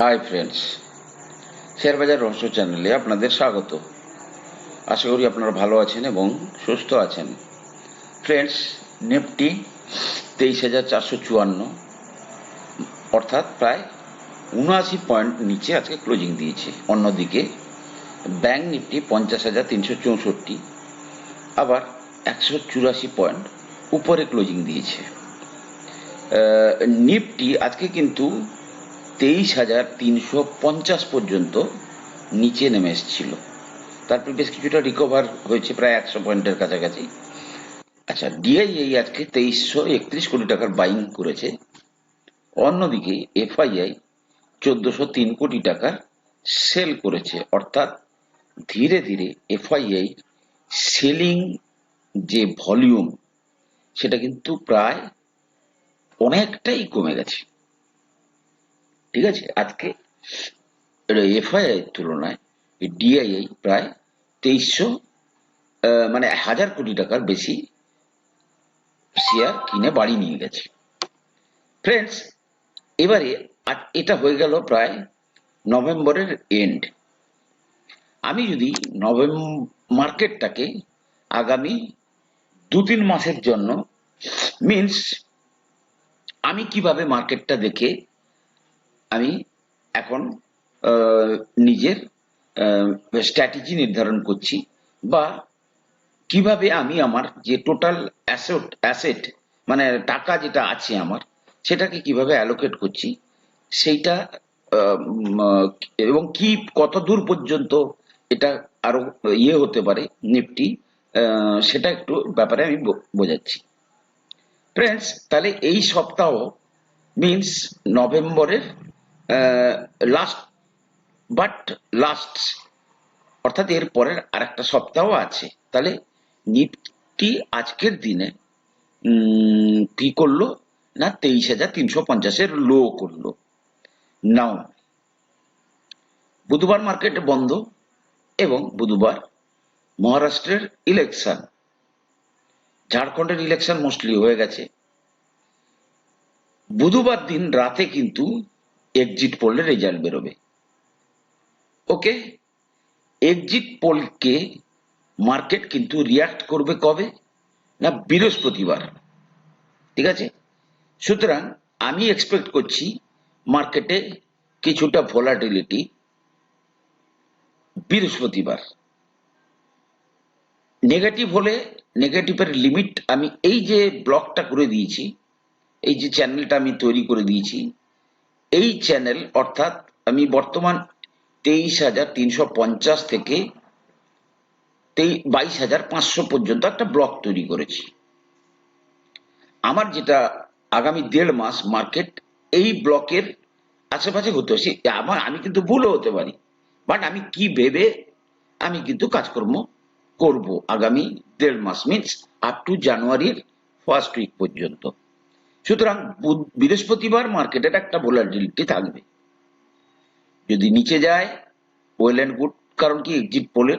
Hi friends share বাজার রহস্য চ্যানেলে আপনাদের স্বাগত। আশা করি আপনারা ভালো আছেন এবং সুস্থ আছেন। ফ্রেন্ডস নিফটি তেইশ হাজার চারশো চুয়ান্ন, অর্থাৎ প্রায় উনআশি পয়েন্ট নিচে আজকে ক্লোজিং দিয়েছে। অন্যদিকে ব্যাংক নিফটি পঞ্চাশ হাজার তিনশো চৌষট্টি, আবার একশো চুরাশি পয়েন্ট উপরে ক্লোজিং দিয়েছে। নিফটি আজকে কিন্তু তেইশ হাজার তিনশো পঞ্চাশ পর্যন্ত নিচে নেমে এসেছিল। তারপর বেশ কিছুটা রিকভার হয়েছে, প্রায় একশো পয়েন্টের কাছাকাছি। আচ্ছা ডিআইআই আজকে তেইশশো একত্রিশ কোটি টাকার বাইং করেছে। অন্যদিকে এফআইআই চোদ্দশো তিন কোটি টাকার সেল করেছে। অর্থাৎ ধীরে ধীরে এফআইআই সেলিং যে ভলিউম সেটা কিন্তু প্রায় অনেকটাই কমে গেছে। ঠিক আছে, আজকে এফআইআই তুলনায় ডিআইআই প্রায় তেইশশো মানে হাজার কোটি টাকার বেশি শেয়ার কিনে বাড়ি নিয়ে গেছে। ফ্রেন্ডস এবারে আ- এটা হয়ে গেল প্রায় নভেম্বরের এন্ড আমি যদি নভেম্বর মার্কেটটাকে আগামী দু তিন মাসের জন্য মিন্স আমি কীভাবে মার্কেটটা দেখে আমি এখন নিজের স্ট্র্যাটেজি নির্ধারণ করছি বা কীভাবে আমি আমার যে টোটাল অ্যাসেট অ্যাসেট মানে টাকা যেটা আছে আমার, সেটাকে কীভাবে অ্যালোকেট করছি, সেইটা এবং কি, কত দূর পর্যন্ত এটা আরও ইয়ে হতে পারে নিফটি সেটা একটু ব্যাপারে আমি বোঝাচ্ছি। ফ্রেন্ডস তাহলে এই সপ্তাহ মিন্স নভেম্বরের লাস্ট বাট লাস্ট অর্থাৎ এর পরের আরেকটা সপ্তাহ আছে। তাহলে নিফটি আজকের দিনে কি করল? না, তেইশ হাজার তিনশো পঞ্চাশের লো করল। নাও বুধবার মার্কেট বন্ধ এবং বুধবার মহারাষ্ট্রের ইলেকশন ঝাড়খণ্ডের ইলেকশন মোস্টলি হয়ে গেছে। বুধবার দিন রাতে কিন্তু এক্সিট পোলের রেজাল্ট বেরোবে। ওকে এক্সিট পোলকে মার্কেট কিন্তু রিয়াক্ট করবে কবে? না বৃহস্পতিবার। ঠিক আছে? সুতরাং আমি এক্সপেক্ট করছি মার্কেটে কিছুটা ভোলাটিলিটি বৃহস্পতিবার। নেগেটিভ হলে নেগেটিভের লিমিট আমি এই যে ব্লকটা করে দিয়েছি, এই যে চ্যানেলটা আমি তৈরি করে দিয়েছি এই চ্যানেল অর্থাৎ আমি বর্তমান তেইশ হাজার তিনশো পঞ্চাশ থেকে বাইশ হাজার পাঁচশো পর্যন্ত একটা ব্লক তৈরি করেছি। আমার যেটা আগামী দেড় মাস মার্কেট এই ব্লকের আশেপাশে হতে সে আমার, আমি কিন্তু ভুলও হতে পারি। বাট আমি কি ভেবে আমি কিন্তু কাজকর্ম করব আগামী দেড় মাস মিনস আপ টু জানুয়ারির ফার্স্ট উইক পর্যন্ত। সুতরাং বৃহস্পতিবার মার্কেটের একটা ভোলাটিলিটি থাকবে। যদি নিচে যায় ওয়েল অ্যান্ড গুড কারণ কি এক্সিট পোলের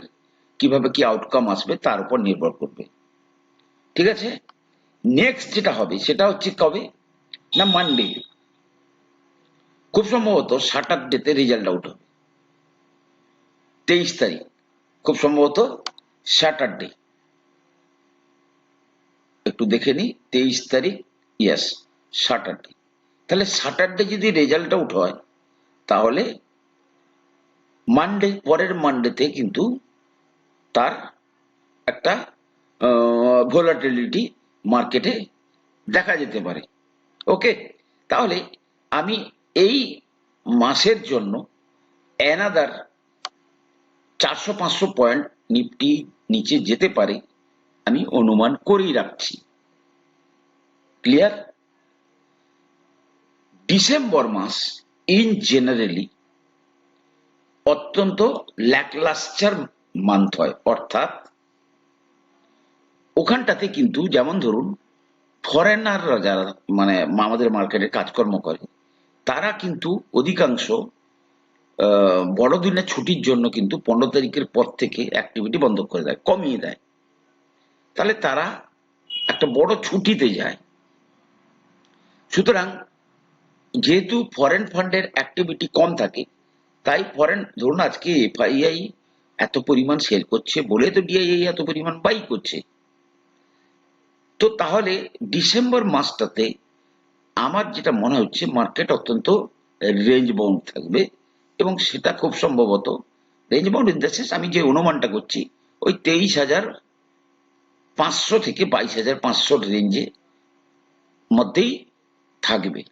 কীভাবে কি আউটকাম আসবে তার উপর নির্ভর করবে। ঠিক আছে? নেক্সট যেটা হবে, সেটা হচ্ছে কবে? না মানডে খুব সম্ভবত স্যাটারডেতে রেজাল্ট আউট হবে। তেইশ তারিখ। খুব সম্ভবত স্যাটারডে একটু দেখে নি তেইশ তারিখ ইয়েস স্যাটারডে তাহলে স্যাটারডে যদি রেজাল্ট আউট হয়, তাহলে মানডে পরের মানডেতে কিন্তু তার একটা ভোলাটিলিটি মার্কেটে দেখা যেতে পারে। ওকে তাহলে আমি এই মাসের জন্য অ্যানাদার চারশো পাঁচশো পয়েন্ট নিফটি নিচে যেতে পারে, আমি অনুমান করেই রাখছি। ক্লিয়ার ডিসেম্বর মাস ইন জেনারেলি অত্যন্ত ল্যাকলাস্টার মান্থ হয়, অর্থাৎ ওখানটাতে কিন্তু যেমন ধরুন ফরেনাররা যারা মানে আমাদের মার্কেটে কাজকর্ম করে, তারা কিন্তু অধিকাংশ বড়দিনের ছুটির জন্য কিন্তু পনেরো তারিখের পর থেকে অ্যাক্টিভিটি বন্ধ করে দেয়, কমিয়ে দেয়। তাহলে তারা একটা বড় ছুটিতে যায়। সুতরাং যেহেতু ফরেন ফান্ডের অ্যাক্টিভিটি কম থাকে, তাই ফরেন ধরুন আজকে এফআইআই এত পরিমাণ সেল করছে বলে তো ডিআইআই এত পরিমাণ বাই করছে। তো তাহলে ডিসেম্বর মাসটাতে আমার যেটা মনে হচ্ছে মার্কেট অত্যন্ত রেঞ্জ বাউন্ড থাকবে এবং সেটা খুব সম্ভবত range bound in the sense আমি যে অনুমানটা করছি, ওই তেইশ হাজার পাঁচশো থেকে বাইশ হাজার পাঁচশোর রেঞ্জে মধ্যেই থাকবে।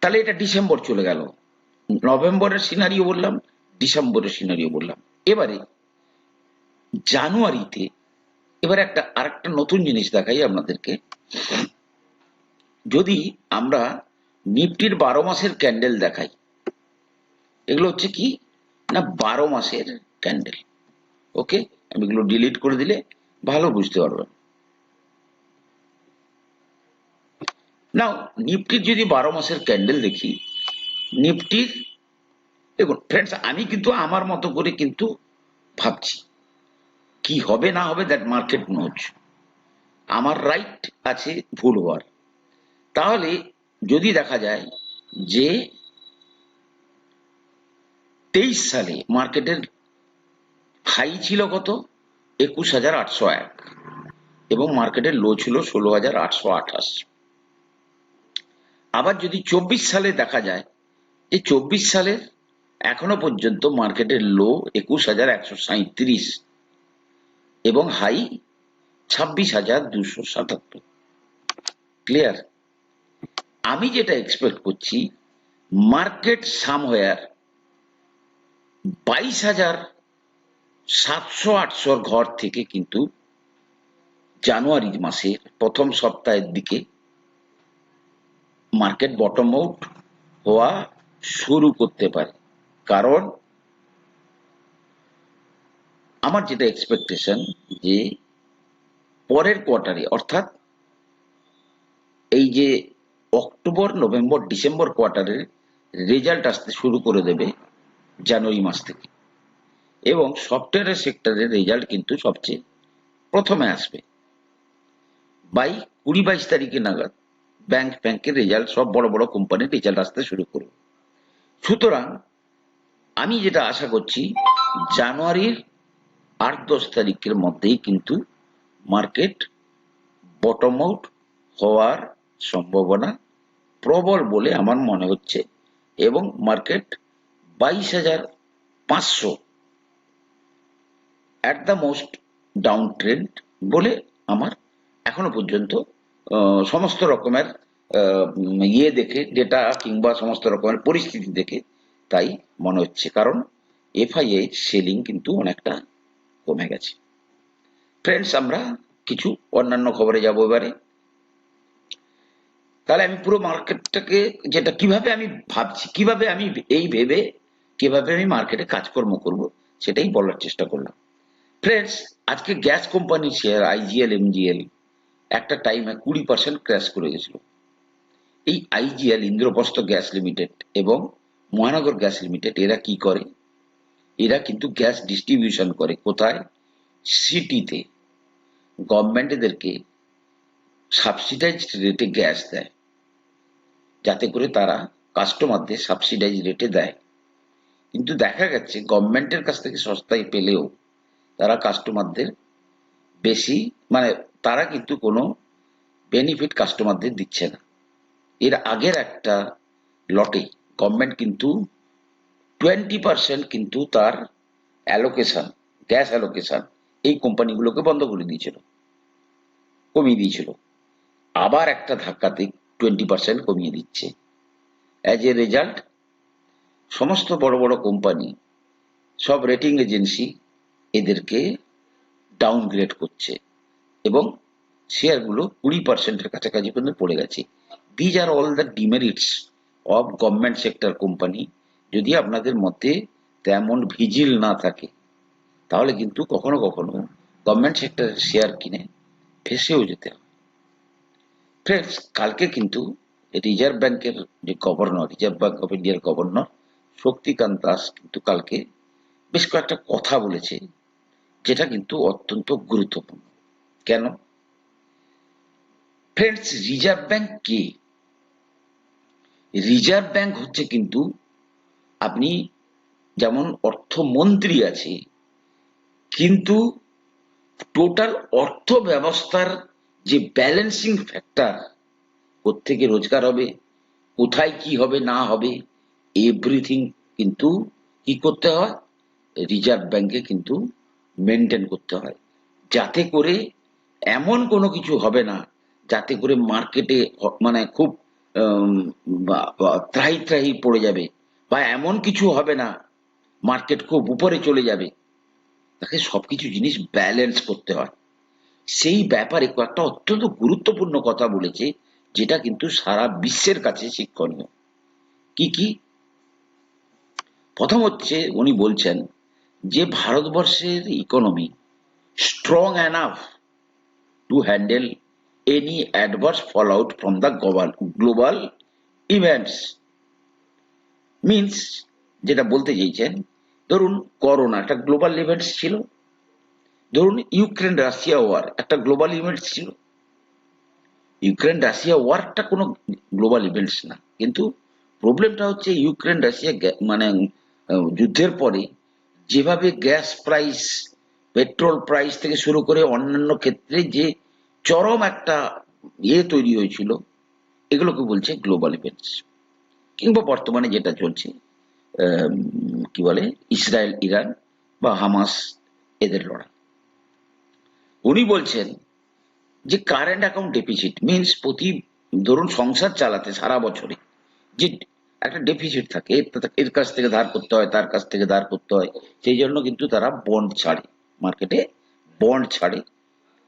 তাহলে এটা ডিসেম্বর চলে গেল। নভেম্বরের সিনারিও বললাম, ডিসেম্বরের সিনারিও বললাম। এবারে জানুয়ারিতে এবার একটা আরেকটা নতুন জিনিস দেখাই আপনাদেরকে। যদি আমরা নিফটির বারো মাসের ক্যান্ডেল দেখাই, এগুলো হচ্ছে কি? না, বারো মাসের ক্যান্ডেল ওকে আমি এগুলো ডিলিট করে দিলে ভালো বুঝতে পারবেন। নাও নিফটির যদি বারো মাসের ক্যান্ডেল দেখি নিফটির দেখুন ফ্রেন্ডস আমি কিন্তু আমার মতো করে কিন্তু ভাবছি। কি হবে না হবে দ্যাট মার্কেট নোজ আমার রাইট আছে, ভুল হওয়ার। তাহলে যদি দেখা যায় যে তেইশ সালে মার্কেটের হাই ছিল কত? একুশ হাজার আটশো এক। এবং মার্কেটের লো ছিল ষোলো হাজার আটশো আঠাশ। আবার যদি চব্বিশ সালে দেখা যায় যে চব্বিশ সালের এখনও পর্যন্ত মার্কেটের লো একুশ হাজার একশো সাঁত্রিশ এবং হাই ছাব্বিশ হাজার দুশো সাতাত্তর। ক্লিয়ার আমি যেটা এক্সপেক্ট করছি, মার্কেট সামওয়্যার বাইশ হাজার সাতশো আটশোর ঘর থেকে কিন্তু জানুয়ারি মাসের প্রথম সপ্তাহের দিকে মার্কেট বটম আউট হওয়া শুরু করতে পারে। কারণ আমার যেটা এক্সপেকটেশন যে পরের কোয়ার্টারে অর্থাৎ এই যে অক্টোবর, নভেম্বর, ডিসেম্বর কোয়ার্টারের রেজাল্ট আসতে শুরু করে দেবে জানুয়ারি মাস থেকে। এবং সফটওয়্যার সেক্টরের রেজাল্ট কিন্তু সবচেয়ে প্রথমে আসবে। বাই কুড়ি বাইশ তারিখে নাগাদ। ব্যাংক ব্যাংকের রেজাল্ট সব বড় বড় কোম্পানির রেজাল্ট আসতে শুরু করবে সুতরাং আমি যেটা আশা করছি, জানুয়ারির আট দশ তারিখের মধ্যেই কিন্তু মার্কেট বটম আউট হওয়ার সম্ভাবনা প্রবল বলে আমার মনে হচ্ছে এবং মার্কেট বাইশ হাজার পাঁচশো at the most down trend বলে আমার এখনও পর্যন্ত সমস্ত রকমের ইয়ে দেখে ডেটা কিংবা সমস্ত রকমের পরিস্থিতি দেখে তাই মনে হচ্ছে। কারণ এফআইএ সেলিং কিন্তু অনেকটা কমে গেছে। ফ্রেন্ডস আমরা কিছু অন্যান্য খবরে যাব এবারে। তাহলে আমি পুরো মার্কেটটাকে যেটা কীভাবে আমি ভাবছি, কীভাবে আমি এই ভেবে, কীভাবে আমি মার্কেটে কাজকর্ম করব, সেটাই বলার চেষ্টা করলাম। ফ্রেন্ডস আজকে গ্যাস কোম্পানির শেয়ার আইজিএল এমজিএল একটা টাইমে কুড়ি পার্সেন্ট ক্র্যাশ করে গেছিল। এই আইজিএল ইন্দ্রপ্রস্থ গ্যাস লিমিটেড এবং মহানগর গ্যাস লিমিটেড এরা কি করে? এরা কিন্তু গ্যাস ডিস্ট্রিবিউশন করে কোথায়? সিটিতে গভর্নমেন্ট এদেরকে সাবসিডাইজ রেটে গ্যাস দেয়। যাতে করে তারা কাস্টমারদের সাবসিডাইজ রেটে দেয়। কিন্তু দেখা গেছে গভর্নমেন্টের কাছ থেকে সস্তায় পেলেও তারা কাস্টমারদের বেশি মানে তারা কিন্তু কোনো বেনিফিট কাস্টমারদের দিচ্ছে না। এর আগের একটা লটে গভর্নমেন্ট কিন্তু টোয়েন্টি পার্সেন্ট কিন্তু তার অ্যালোকেশন গ্যাস অ্যালোকেশন এই কোম্পানিগুলোকে বন্ধ করে দিয়েছিল, কমিয়ে দিয়েছিল। আবার একটা ধাক্কাতে টোয়েন্টি পার্সেন্ট কমিয়ে দিচ্ছে। অ্যাজ এ রেজাল্ট সমস্ত বড় বড় কোম্পানি সব রেটিং এজেন্সি এদেরকে ডাউনগ্রেড করছে। এবং শেয়ারগুলো কুড়ি পার্সেন্টের কাছাকাছি পর্যন্ত পড়ে গেছে। These are all the demerits of government sector company যদি আপনাদের মধ্যে তেমন ভিজিল না থাকে, তাহলে কিন্তু কখনো কখনো গভর্নমেন্ট সেক্টরের শেয়ার কিনে ফেসেও যেতে হবে ফ্রেন্ডস কালকে কিন্তু রিজার্ভ ব্যাংকের যে গভর্নর রিজার্ভ ব্যাংক অফ ইন্ডিয়ার গভর্নর শক্তিকান্ত দাস কিন্তু কালকে বেশ কয়েকটা কথা বলেছে, যেটা কিন্তু অত্যন্ত গুরুত্বপূর্ণ। কেন? ফ্রেন্ডস রিজার্ভ ব্যাংক কে? রিজার্ভ ব্যাংক হচ্ছে কিন্তু আপনি যেমন অর্থমন্ত্রী আছে, কিন্তু টোটাল অর্থ ব্যবস্থার যে ব্যালেন্সিং ফ্যাক্টর কোত্থেকে রোজগার হবে, কোথায় কি হবে, না হবে এভরিথিং কিন্তু কি করতে হয়? রিজার্ভ ব্যাংকে কিন্তু মেনটেন করতে হয়। যাতে করে এমন কোনো কিছু হবে না যাতে করে মার্কেটে মানে খুব ত্রাহি ত্রাহি পড়ে যাবে বা এমন কিছু হবে না মার্কেট খুব উপরে চলে যাবে। তাকে সবকিছু জিনিস ব্যালেন্স করতে হয়। সেই ব্যাপারে কয়েকটা অত্যন্ত গুরুত্বপূর্ণ কথা বলেছে, যেটা কিন্তু সারা বিশ্বের কাছে শিক্ষণীয়। কি কি? প্রথম হচ্ছে উনি বলছেন যে ভারতবর্ষের economy strong enough handle any adverse fall out from the global global events means যেটা বলতে চাইছেন, ধরুন করোনা একটা গ্লোবাল ইভেন্টস ছিল। ধরুন ইউক্রেন রাশিয়া ওয়ার একটা গ্লোবাল ইভেন্টস ছিল। ইউক্রেন রাশিয়া ওয়ারটা কোনো গ্লোবাল ইভেন্টস না। কিন্তু প্রবলেমটা হচ্ছে ইউক্রেন রাশিয়া মানে যুদ্ধের পরে যেভাবে গ্যাস প্রাইস পেট্রোল প্রাইস থেকে শুরু করে অন্যান্য ক্ষেত্রে যে চরম একটা ইয়ে তৈরি হয়েছিল, এগুলোকে বলছে গ্লোবাল ইভেন্টস কিংবা বর্তমানে যেটা চলছে কি বলে, ইসরায়েল, ইরান বা হামাস, এদের লড়াই। উনি বলছেন যে কারেন্ট অ্যাকাউন্ট ডেফিসিট মিনস প্রতি, ধরুন সংসার চালাতে সারা বছরে যে একটা ডেফিসিট থাকে, এর কাছ থেকে ধার করতে হয়, তার কাছ থেকে ধার করতে হয়, সেই জন্য কিন্তু তারা বন্ড ছাড়ে। মার্কেটে বন্ড ছাড়ে,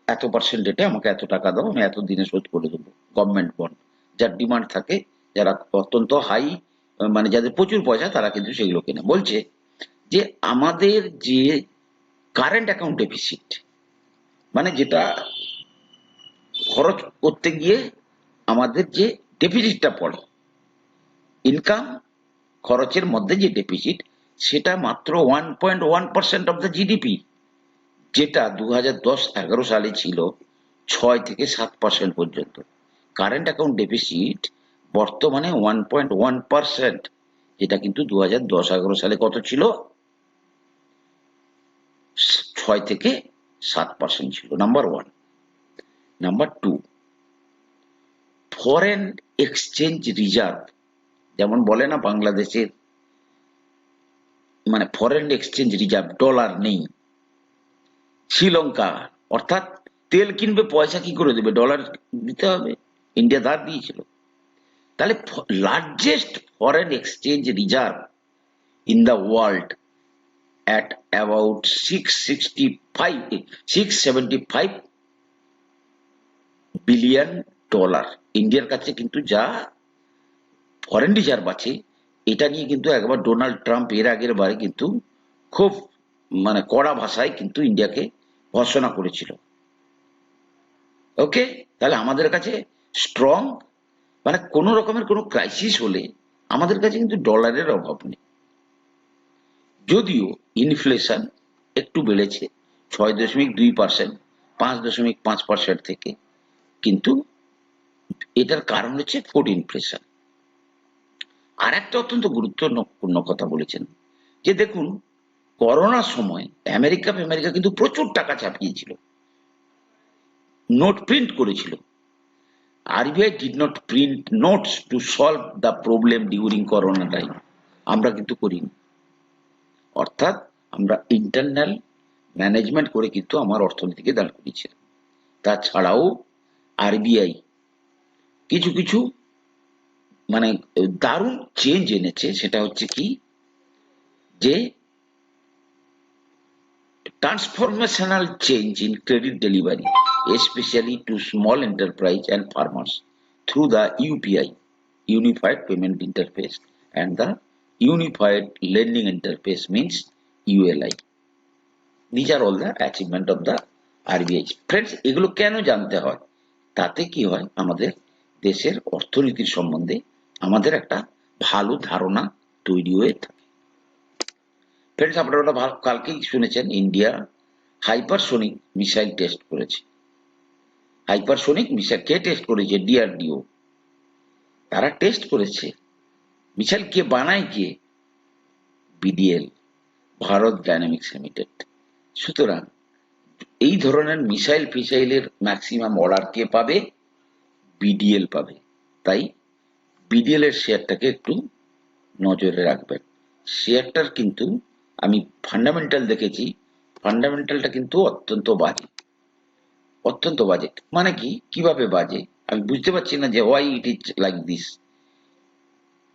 এত পার্সেন্ট রেটে আমাকে এত টাকা দাও, আমি এত দিনে শোধ করে দেবো গভর্নমেন্ট বন্ড যার ডিমান্ড থাকে, যারা অত্যন্ত হাই মানে যাদের প্রচুর পয়সা, তারা কিন্তু সেগুলো কেনে। বলছে যে আমাদের যে কারেন্ট অ্যাকাউন্ট ডেফিসিট মানে যেটা খরচ করতে গিয়ে আমাদের যে ডেফিসিটটা পড়ে ইনকাম খরচের মধ্যে যে ডেফিসিট সেটা মাত্র one point one percent of the GDP যেটা দু হাজার দশ এগারো সালে ছিল ছয় থেকে সাত পার্সেন্ট পর্যন্ত। কারেন্ট অ্যাকাউন্ট ডেফিসিট বর্তমানে ওয়ান পয়েন্ট ওয়ান পার্সেন্ট যেটা কিন্তু দু হাজার দশ এগারো সালে কত ছিল? ছয় থেকে সাত পার্সেন্ট ছিল number one number two foreign exchange reserve যেমন বলে না বাংলাদেশের মানে ফরেন এক্সচেঞ্জ রিজার্ভ ডলার নেই। শ্রীলঙ্কা। অর্থাৎ তেল কিনবে, পয়সা কি করে দেবে? ডলার দিতে হবে। ইন্ডিয়া ধার দিয়েছিল। তাহলে largest foreign exchange reserve in the world at about six sixty five six seventy five billion dollar ইন্ডিয়ার কাছে কিন্তু যা ফরেন রিজার্ভ আছে, এটা নিয়ে কিন্তু একবার ডোনাল্ড ট্রাম্প এর আগের বারে কিন্তু খুব মানে কড়া ভাষায় কিন্তু ইন্ডিয়াকে ভর্সনা করেছিল। ওকে তাহলে আমাদের কাছে স্ট্রং মানে কোনো রকমের কোনো ক্রাইসিস হলে আমাদের কাছে কিন্তু ডলারের অভাব নেই। যদিও ইনফ্লেশন একটু বেড়েছে, ছয় দশমিক দুই পার্সেন্ট পাঁচ দশমিক পাঁচ পার্সেন্ট থেকে। কিন্তু এটার কারণ হচ্ছে ফুড ইনফ্লেশন আর একটা অত্যন্ত গুরুত্বপূর্ণ কথা বলেছেন যে দেখুন করোনার সময় আমেরিকা আমেরিকা কিন্তু প্রচুর টাকা ছাপিয়েছিল। নোট প্রিন্ট করেছিল। RBI did not print notes to solve the problem during corona time আমরা কিন্তু করিনি। অর্থাৎ আমরা ইন্টারনাল ম্যানেজমেন্ট করে কিন্তু আমার অর্থনীতিকে দাঁড় করিয়েছিলাম। তাছাড়াও আরবিআই কিছু কিছু মানে দারুণ চেঞ্জ এনেছে। সেটা হচ্ছে কি? যে transformational change in credit delivery especially to small enterprise and farmers through the UPI Unified Payment Interface and the Unified Lending Interface means ULI. These are all the achievement of the RBI. Friends, এগুলো কেন জানতে হয় তাতে কি হয় আমাদের দেশের অর্থনীতির সম্বন্ধে আমাদের একটা ভালো ধারণা তৈরি হয়ে থাকে ফ্রেন্ডস আপনারা কালকেই শুনেছেন, ইন্ডিয়া হাইপারসোনিক মিসাইল টেস্ট করেছে। হাইপারসোনিক মিসাইল, কে টেস্ট করেছে? ডিআরডিও। তারা টেস্ট করেছে। মিসাইল কে বানায় কে? BDL, Bharat dynamics limited. সুতরাং, এই ধরনের মিসাইল ফিসাইলের ম্যাক্সিমাম অর্ডার কে পাবে? বিডিএল পাবে। তাই বিডিএল এর শেয়ারটাকে একটু নজরে রাখবেন। শেয়ারটার কিন্তু আমি ফান্ডামেন্টাল দেখেছি ফান্ডামেন্টালটা কিন্তু অত্যন্ত বাজে। অত্যন্ত বাজে। মানে কি? কীভাবে বাজে? আমি বুঝতে পারছি না যে why it is like this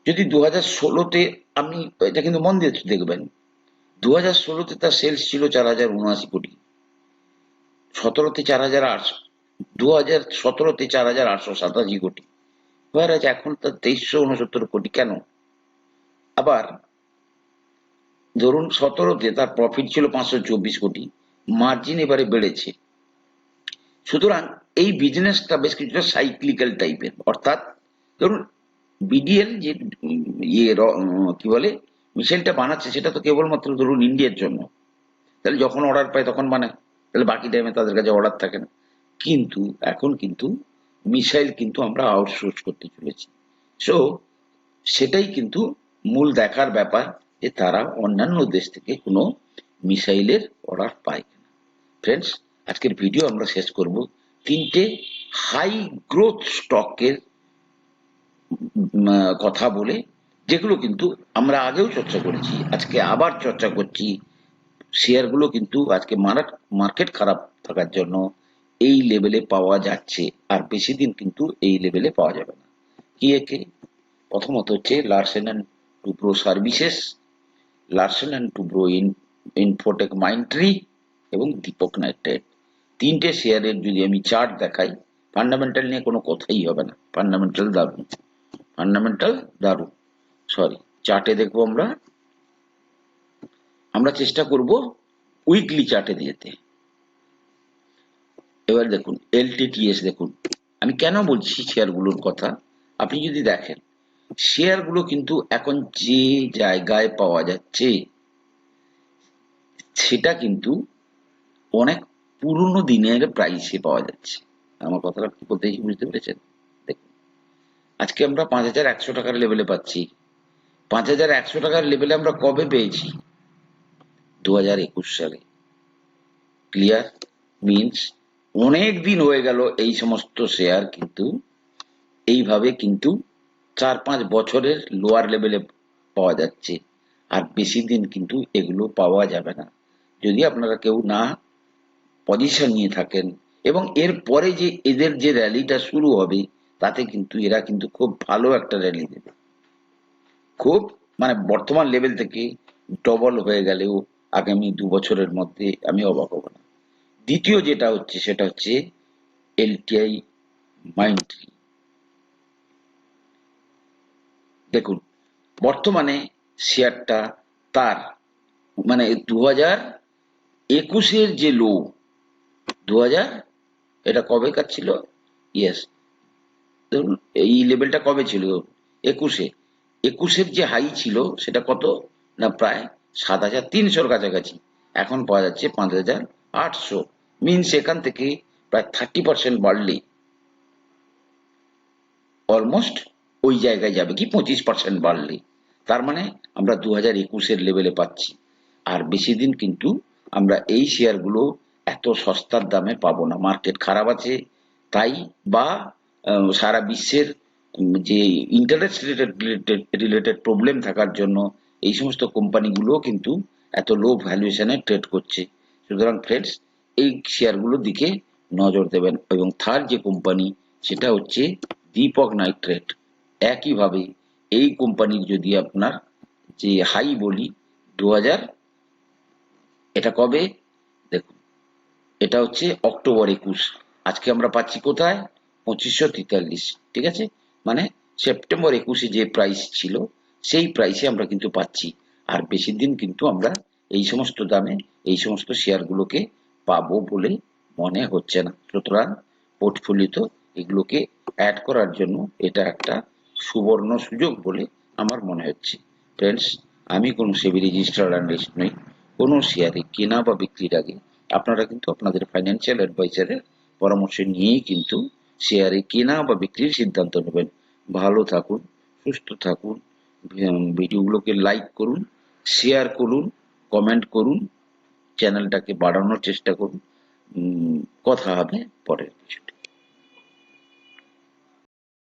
যদি দু হাজার ষোলোতে আমি এটা কিন্তু মন দিয়ে দেখবেন। দু হাজার ষোলোতে তার সেলস ছিল চার হাজার উনআশি কোটি। সতেরোতে চার হাজার আটশো দু হাজার সতেরোতে চার হাজার আটশো সাতাশি কোটি। এবার আছে এখন তার তেইশশো উনসত্তর কোটি। কেন? আবার ধরুন সতেরোতে তার প্রফিট ছিল পাঁচশো চব্বিশ কোটি মার্জিন এবারে বেড়েছে। সুতরাং এই বিজনেসটা বেশ কিছুটা সাইক্লিক্যাল টাইপের অর্থাৎ ধরুন বিডিএল যে ইয়ে কি বলে মিসাইলটা বানাচ্ছে, সেটা তো কেবলমাত্র ধরুন ইন্ডিয়ার জন্য। তাহলে যখন অর্ডার পায় তখন বানায়। তাহলে বাকি টাইমে তাদের কাছে অর্ডার থাকে না। কিন্তু, এখন কিন্তু মিসাইল কিন্তু আমরা আউটসোর্স করতে চলেছি। সো সেটাই কিন্তু মূল দেখার ব্যাপার। যে তারা অন্যান্য দেশ থেকে কোনো মিসাইলের অর্ডার পায় কিনা। ফ্রেন্ডস আজকের ভিডিও আমরা শেষ করব তিনটে হাই গ্রোথ স্টকের কথা বলে, যেগুলো কিন্তু আমরা আগেও চর্চা করেছি, আজকে আবার চর্চা করছি। শেয়ারগুলো কিন্তু আজকে মার্কেট খারাপ থাকার জন্য এই লেভেলে পাওয়া যাচ্ছে, আর বেশি দিন কিন্তু এই লেভেলে পাওয়া যাবে না। কি একে? প্রথমত হচ্ছে Larsen and Toubro services Larsen and Toubro in Infotech Mindtree এবং দীপক নাইট্রেট তিনটে শেয়ারের যদি আমি চার্ট দেখাই ফান্ডামেন্টাল নিয়ে কোনো কথাই হবে না। ফান্ডামেন্টাল দারুণ। ফান্ডামেন্টাল দারুণ। সরি চার্টে দেখব আমরা। আমরা চেষ্টা করব উইকলি চার্টে দিতে। এবার দেখুন এলটিটিএস দেখুন। আমি কেন বলছি শেয়ারগুলোর কথা? আপনি যদি দেখেন শেয়ারগুলো কিন্তু এখন যে জায়গায় পাওয়া যাচ্ছে, সেটা কিন্তু অনেক পুরনো দিনের প্রাইসে পাওয়া যাচ্ছে। আমার কথাটা কি বলতে বুঝতে পেরেছেন? দেখুন, আজকে আমরা পাঁচ হাজার একশো টাকার লেভেলে পাচ্ছি। পাঁচ হাজার একশো টাকার লেভেলে আমরা কবে পেয়েছি? দু হাজার একুশ সালে। ক্লিয়ার মিনস অনেক দিন হয়ে গেল এই সমস্ত শেয়ার কিন্তু এইভাবে কিন্তু চার পাঁচ বছরের লোয়ার লেভেলে পাওয়া যাচ্ছে। আর বেশি দিন কিন্তু এগুলো পাওয়া যাবে না। যদি আপনারা কেউ না পজিশন নিয়ে থাকেন এবং এর পরে যে এদের যে র্যালিটা শুরু হবে, তাতে কিন্তু এরা কিন্তু খুব ভালো একটা র্যালি দেবে। খুব মানে বর্তমান লেভেল থেকে ডবল হয়ে গেলেও আগামী দু বছরের মধ্যে আমি অবাক হব না। দ্বিতীয় যেটা হচ্ছে, সেটা হচ্ছে এলটিআই মাইন্ড্রি দেখুন, বর্তমানে শেয়ারটা তার মানে দু হাজার একুশের যে লো দু হাজার এটা কবেকার ছিল ইয়েস ধরুন, এই লেভেলটা কবে ছিল? একুশে। একুশের যে হাই ছিল, সেটা কত? না, প্রায় সাত হাজার তিনশোর কাছাকাছি। এখন পাওয়া যাচ্ছে পাঁচ হাজার আটশো। মিনস এখান থেকে প্রায় থার্টি পার্সেন্ট বাড়লে অলমোস্ট ওই জায়গায় যাবে কি? পঁচিশ পার্সেন্ট বাড়লে। তার মানে আমরা দু হাজার একুশের লেভেলে পাচ্ছি। আর বেশি দিন কিন্তু আমরা এই শেয়ারগুলো এত সস্তার দামে পাবো না। মার্কেট খারাপ আছে, তাই বা সারা বিশ্বের যে ইন্টারেস্ট রিলেটেড রিলেটেড প্রবলেম থাকার জন্য এই সমস্ত কোম্পানিগুলো কিন্তু এত লো ভ্যালুয়েশনে ট্রেড করছে। সুতরাং ফ্রেন্ডস এই শেয়ারগুলোর দিকে নজর দেবেন। এবং থার্ড যে কোম্পানি সেটা হচ্ছে দীপক নাইট্রেট একইভাবে এই কোম্পানির যদি আপনার যে হাই বলি দু হাজার এটা কবে? দেখুন, এটা হচ্ছে অক্টোবর একুশ। আজকে আমরা পাচ্ছি কোথায়? পঁচিশশো তেতাল্লিশ, ঠিক আছে? মানে সেপ্টেম্বর একুশে যে প্রাইস ছিল, সেই প্রাইসে আমরা কিন্তু পাচ্ছি। আর বেশি দিন কিন্তু আমরা এই সমস্ত দামে এই সমস্ত শেয়ারগুলোকে পাবো বলে মনে হচ্ছে না। সুতরাং পোর্টফোলিওতে এগুলোকে অ্যাড করার জন্য এটা একটা সুবর্ণ সুযোগ বলে আমার মনে হচ্ছে। ফ্রেন্ডস আমি কোনো সেবি রেজিস্টার্ড অ্যানালিস্ট নই। কোনো শেয়ারে কেনা বা বিক্রির আগে আপনারা কিন্তু আপনাদের ফাইন্যান্সিয়াল অ্যাডভাইজারের পরামর্শ নিয়েই কিন্তু শেয়ারে কেনা বা বিক্রির সিদ্ধান্ত নেবেন। ভালো থাকুন, সুস্থ থাকুন ভিডিওগুলোকে লাইক করুন শেয়ার করুন কমেন্ট করুন চ্যানেলটাকে বাড়ানোর চেষ্টা করুন। কথা হবে পরের এপিসোডে